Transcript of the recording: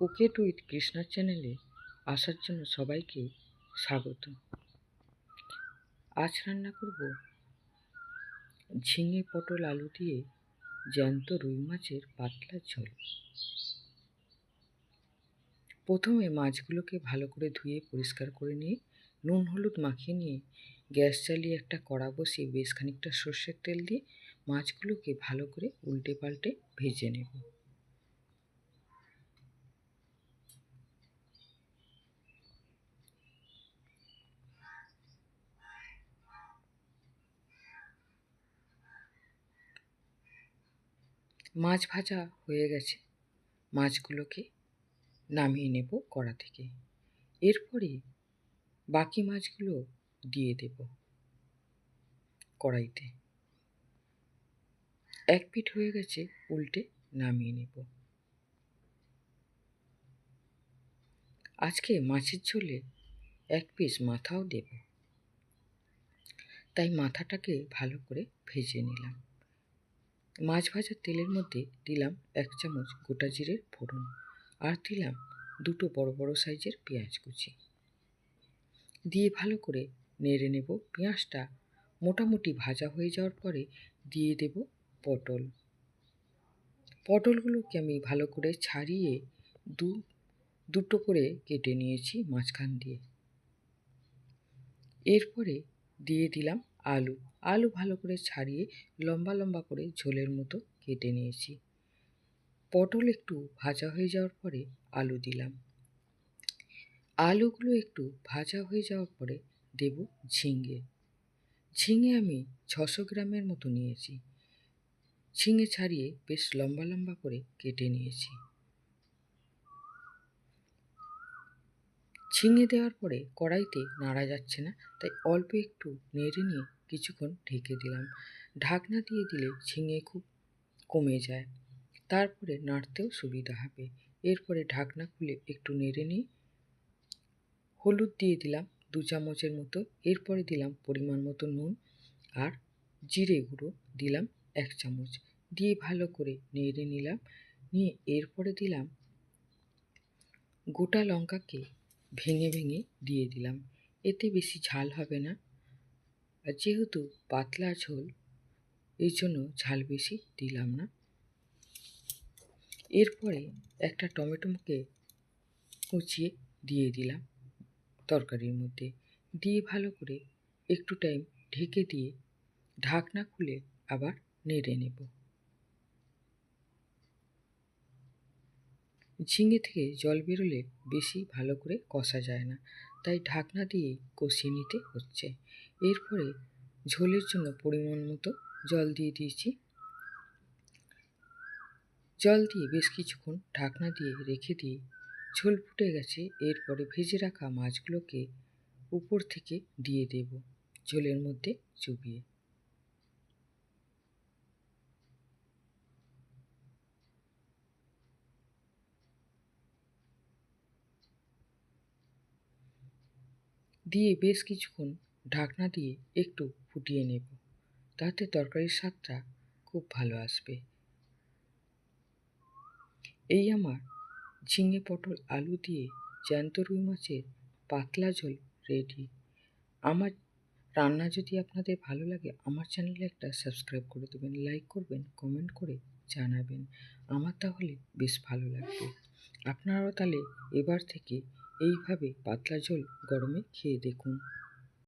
Cook it with কৃষ্ণার চ্যানেলে আসার জন্য সবাইকে স্বাগত। আজ রান্না করব ঝিঙে পটল আলু দিয়ে জ্যান্ত রুই মাছের পাতলা ঝোল। প্রথমে মাছগুলোকে ভালো করে ধুয়ে পরিষ্কার করে নিয়ে, নুন হলুদ মাখিয়ে নিয়ে গ্যাস চালিয়ে একটা কড়া বসিয়ে বেশ খানিকটা সর্ষের তেল দিয়ে মাছগুলোকে ভালো করে উল্টে পাল্টে ভেজে নেব। মাছ ভাজা হয়ে গেছে। মাছগুলোকে নামিয়ে নেব কড়া থেকে। এরপরে বাকি মাছগুলো দিয়ে দেব কড়াইতে। এক পিঠ হয়ে গেছে উল্টে নামিয়ে নেব। আজকে মাছের ঝোলে এক পিস মাথাও দেব। তাই মাথাটাকে ভালো করে ভেজে নিলাম। মাছ ভাজার তেলের মধ্যে দিলাম এক চামচ গোটা জিরের ফোড়ন আর দিলাম দুটো বড় বড় সাইজের পেঁয়াজ কুচি। দিয়ে ভালো করে নেড়ে নেব পেঁয়াজটা। মোটামুটি ভাজা হয়ে যাওয়ার পরে দিয়ে দেব পটল। পটলগুলোকে আমি ভালো করে ছাড়িয়ে দু, দুটো করে কেটে নিয়েছি মাঝখান দিয়ে। এরপরে দিয়ে দিলাম আলু। আলু ভালো করে ছাড়িয়ে লম্বা লম্বা করে ঝোলের মতো কেটে নিয়েছি। পটল একটু ভাজা হয়ে যাওয়ার পরে আলু দিলাম। আলুগুলো একটু ভাজা হয়ে যাওয়ার পরে দেব ঝিঙে। ঝিঙে আমি ছশো গ্রামের মতো নিয়েছি। ঝিঙে ছাড়িয়ে বেশ লম্বা লম্বা করে কেটে নিয়েছি। ঝিঙে দেওয়ার পরে কড়াইতে নাড়া যাচ্ছে না, তাই অল্প একটু নেড়ে নিয়ে কিছুক্ষণ ঢেকে দিলাম। ঢাকনা দিয়ে দিলে ঝিঙে খুব কমে যায়। তারপরে নাড়তেও সুবিধা হবে। এরপরে ঢাকনা খুলে একটু নেড়ে নিই। হলুদ দিয়ে দিলাম দু চামচের মতো। এরপরে দিলাম পরিমাণ মতো নুন আর জিরে গুঁড়ো। দিলাম এক চামচ। দিয়ে ভালো করে নেড়ে নিলাম। নিয়ে এরপরে দিলাম গোটা লঙ্কাকে ভেঙে ভেঙে দিয়ে দিলাম। এতে বেশি ঝাল হবে না। আর যেহেতু পাতলা ঝোল, এই জন্য ঝাল বেশি দিলাম না। এরপরে একটা টমেটোকে কুচিয়ে দিয়ে দিলাম তরকারির মধ্যে। দিয়ে ভালো করে একটু টাইম ঢেকে দিয়ে ঢাকনা খুলে আবার নেড়ে নেব। ঝিঙে থেকে জল বেরোলে বেশি ভালো করে কষা যায় না, তাই ঢাকনা দিয়ে কষিয়ে নিতে হচ্ছে। এরপরে ঝোলের জন্য পরিমাণ মতো জল দিয়ে দিয়েছি। জল দিয়ে বেশ কিছুক্ষণ ঢাকনা দিয়ে রেখে দিয়ে ঝোল ফুটে গেছে, এরপরে ভেজে রাখা মাছগুলোকে উপর থেকে দিয়ে দেব ঝোলের মধ্যে চুবিয়ে। দিয়ে বেশ কিছুক্ষণ ঢাকনা দিয়ে একটু ফুটিয়ে নেব। তাতে তরকারির স্বাদটা খুব ভালো আসবে। এই আমার ঝিঙে পটল আলু দিয়ে জ্যান্ত রুই মাছের পাতলা ঝোল রেডি। আমার রান্না যদি আপনাদের ভালো লাগে, আমার চ্যানেলে একটা সাবস্ক্রাইব করে দেবেন, লাইক করবেন, কমেন্ট করে জানাবেন। আমার তাহলে বেশ ভালো লাগবে। আপনারাও তাহলে এবার থেকে এইভাবে পাতলা ঝোল গরমে খেয়ে দেখুন।